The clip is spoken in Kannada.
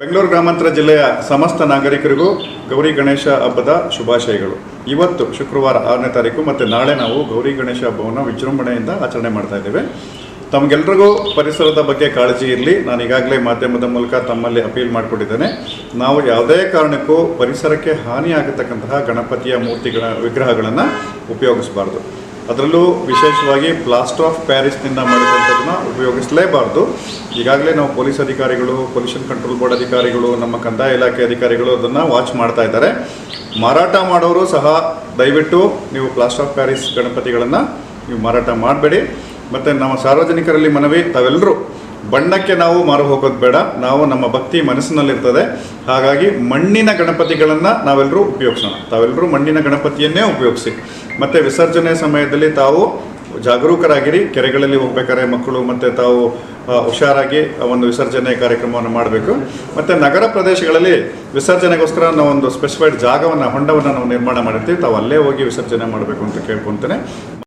ಬೆಂಗಳೂರು ಗ್ರಾಮಾಂತರ ಜಿಲ್ಲೆಯ ಸಮಸ್ತ ನಾಗರಿಕರಿಗೂ ಗೌರಿ ಗಣೇಶ ಹಬ್ಬದ ಶುಭಾಶಯಗಳು. ಇವತ್ತು ಶುಕ್ರವಾರ ಆರನೇ ತಾರೀಕು ಮತ್ತು ನಾಳೆ ನಾವು ಗೌರಿ ಗಣೇಶ ಹಬ್ಬವನ್ನು ವಿಜೃಂಭಣೆಯಿಂದ ಆಚರಣೆ ಮಾಡ್ತಾ ಇದ್ದೇವೆ. ತಮಗೆಲ್ರಿಗೂ ಪರಿಸರದ ಬಗ್ಗೆ ಕಾಳಜಿ ಇರಲಿ. ನಾನು ಈಗಾಗಲೇ ಮಾಧ್ಯಮದ ಮೂಲಕ ತಮ್ಮಲ್ಲಿ ಅಪೀಲ್ ಮಾಡಿಕೊಂಡಿದ್ದೇನೆ. ನಾವು ಯಾವುದೇ ಕಾರಣಕ್ಕೂ ಪರಿಸರಕ್ಕೆ ಹಾನಿಯಾಗತಕ್ಕಂತಹ ಗಣಪತಿಯ ಮೂರ್ತಿಗಳ ವಿಗ್ರಹಗಳನ್ನು ಉಪಯೋಗಿಸಬಾರ್ದು. ಅದರಲ್ಲೂ ವಿಶೇಷವಾಗಿ ಪ್ಲಾಸ್ಟರ್ ಆಫ್ ಪ್ಯಾರಿಸ್ನಿಂದ ಮಾಡಿದಂಥದ್ದನ್ನ ಉಪಯೋಗಿಸಲೇಬಾರ್ದು. ಈಗಾಗಲೇ ನಾವು ಪೊಲೀಸ್ ಅಧಿಕಾರಿಗಳು, ಪೊಲ್ಯೂಷನ್ ಕಂಟ್ರೋಲ್ ಬೋರ್ಡ್ ಅಧಿಕಾರಿಗಳು, ನಮ್ಮ ಕಂದಾಯ ಇಲಾಖೆ ಅಧಿಕಾರಿಗಳು ಅದನ್ನು ವಾಚ್ ಮಾಡ್ತಾ ಇದ್ದಾರೆ. ಮಾರಾಟ ಮಾಡೋರು ಸಹ ದಯವಿಟ್ಟು ನೀವು ಪ್ಲಾಸ್ಟರ್ ಆಫ್ ಪ್ಯಾರಿಸ್ ಗಣಪತಿಗಳನ್ನು ನೀವು ಮಾರಾಟ ಮಾಡಬೇಡಿ. ಮತ್ತು ನಮ್ಮ ಸಾರ್ವಜನಿಕರಲ್ಲಿ ಮನವಿ ತಾವೆಲ್ಲರೂ ಬಣ್ಣಕ್ಕೆ ನಾವು ಮಾರು ಹೋಗೋದು ಬೇಡ. ನಾವು ನಮ್ಮ ಭಕ್ತಿ ಮನಸ್ಸಿನಲ್ಲಿರ್ತದೆ. ಹಾಗಾಗಿ ಮಣ್ಣಿನ ಗಣಪತಿಗಳನ್ನು ನಾವೆಲ್ಲರೂ ಉಪಯೋಗಿಸೋಣ. ತಾವೆಲ್ಲರೂ ಮಣ್ಣಿನ ಗಣಪತಿಯನ್ನೇ ಉಪಯೋಗಿಸಿ. ಮತ್ತು ವಿಸರ್ಜನೆ ಸಮಯದಲ್ಲಿ ತಾವು ಜಾಗರೂಕರಾಗಿರಿ, ಕೆರೆಗಳಲ್ಲಿ ಹೋಗ್ಬೇಕಾದ್ರೆ ಮಕ್ಕಳು ಮತ್ತು ತಾವು ಹುಷಾರಾಗಿ ಒಂದು ವಿಸರ್ಜನೆ ಕಾರ್ಯಕ್ರಮವನ್ನು ಮಾಡಬೇಕು. ಮತ್ತು ನಗರ ಪ್ರದೇಶಗಳಲ್ಲಿ ವಿಸರ್ಜನೆಗೋಸ್ಕರ ನಾವು ಒಂದು ಸ್ಪೆಸಿಫೈಡ್ ಜಾಗವನ್ನು, ಹೊಂಡವನ್ನು ನಾವು ನಿರ್ಮಾಣ ಮಾಡಿರ್ತೀವಿ. ತಾವು ಅಲ್ಲೇ ಹೋಗಿ ವಿಸರ್ಜನೆ ಮಾಡಬೇಕು ಅಂತ ಕೇಳ್ಕೊತೇನೆ